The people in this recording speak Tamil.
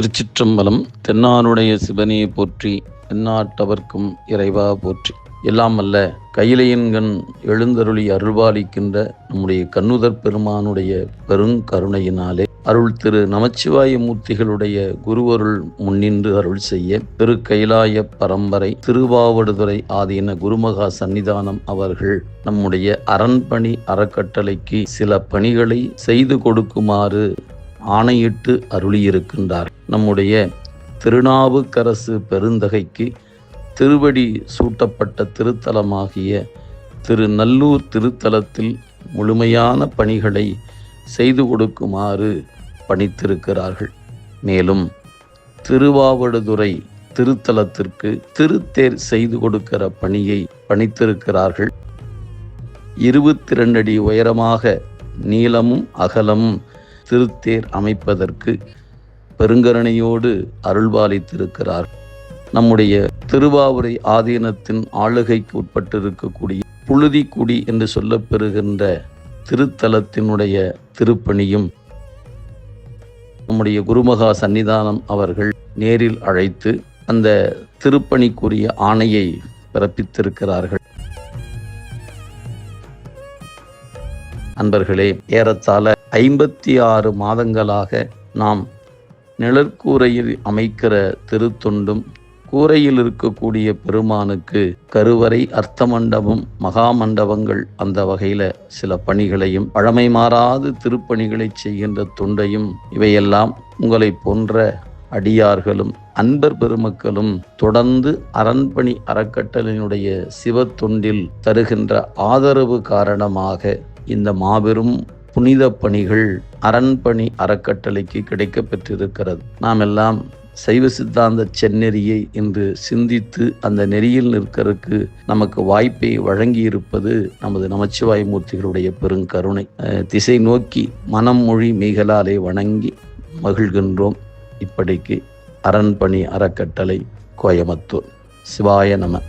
திருச்சிற்றம்பலம் தென்னானுடைய சிவனையை போற்றி எந்நாட்டவர்க்கும் இறைவா போற்றி. எல்லாம் அல்ல கையிலையன்கண் எழுந்தருளி அருள்பாலிக்கின்ற நம்முடைய கண்ணுதர் பெருமானுடைய பெருங்கருணையினாலே அருள் திரு நமச்சிவாய மூர்த்திகளுடைய குருவருள் முன்னின்று அருள் செய்ய திரு கைலாய பரம்பரை திருவாவடுதுறை ஆதீன குருமகா சன்னிதானம் அவர்கள் நம்முடைய அரண்பணி அறக்கட்டளைக்கு சில பணிகளை செய்து கொடுக்குமாறு ஆணையிட்டு அருளியிருக்கின்றார். நம்முடைய திருநாவுக்கரசு பெருந்தகைக்கு திருவடி சூட்டப்பட்ட திருத்தலமாகிய திருநல்லூர் திருத்தலத்தில் முழுமையான பணிகளை செய்து கொடுக்குமாறு பணித்திருக்கிறார்கள். மேலும் திருவாவடுதுறை திருத்தலத்திற்கு திருத்தேர் செய்து கொடுக்கிற பணியை பணித்திருக்கிறார்கள். இருபத்தி ரெண்டு அடி உயரமாக நீளமும் அகலமும் திருத்தேர் அமைப்பதற்கு பெருங்கருணையோடு அருள்பாலித்திருக்கிறார். நம்முடைய திருவாவூரை ஆதீனத்தின் ஆளுகைக்கு உட்பட்டிருக்கக்கூடிய புழுதிக்குடி என்று சொல்லப்பெறுகின்ற திருத்தலத்தினுடைய திருப்பணியும் நம்முடைய குருமகா சன்னிதானம் அவர்கள் நேரில் அழைத்து அந்த திருப்பணிக்குரிய ஆணையை பிறப்பித்திருக்கிறார்கள். அன்பர்களே ஏறத்தாழ ஐம்பத்தி ஆறு மாதங்களாக நாம் நிழற்கூரையில் அமைக்கிற திருத்தொண்டும் கூரையில் இருக்கக்கூடிய பெருமானுக்கு கருவறை அர்த்த மண்டபம் மகா மண்டபங்கள் அந்த வகையில் சில பணிகளையும் பழமை மாறாது திருப்பணிகளை செய்கின்ற தொண்டையும் இவையெல்லாம் உங்களை போன்ற அடியார்களும் அன்பர் பெருமக்களும் தொடர்ந்து அரண்பணி அறக்கட்டளையினுடைய சிவ தொண்டில் தருகின்ற ஆதரவு காரணமாக இந்த மாபெரும் புனித பணிகள் அரண்பணி அறக்கட்டளைக்கு கிடைக்க பெற்றிருக்கிறது. நாம் எல்லாம் சைவ சித்தாந்த செந்நெறியை இன்று சிந்தித்து அந்த நெறியில் நிற்கிறதுக்கு நமக்கு வாய்ப்பை வழங்கியிருப்பது நமது நமச்சிவாய மூர்த்திகளுடைய பெருங்கருணை திசை நோக்கி மனம் மொழி மெய்களாலே வணங்கி மகிழ்கின்றோம். இப்படிக்கு அரண்பணி அறக்கட்டளை கோயம்புத்தூர். சிவாய நம.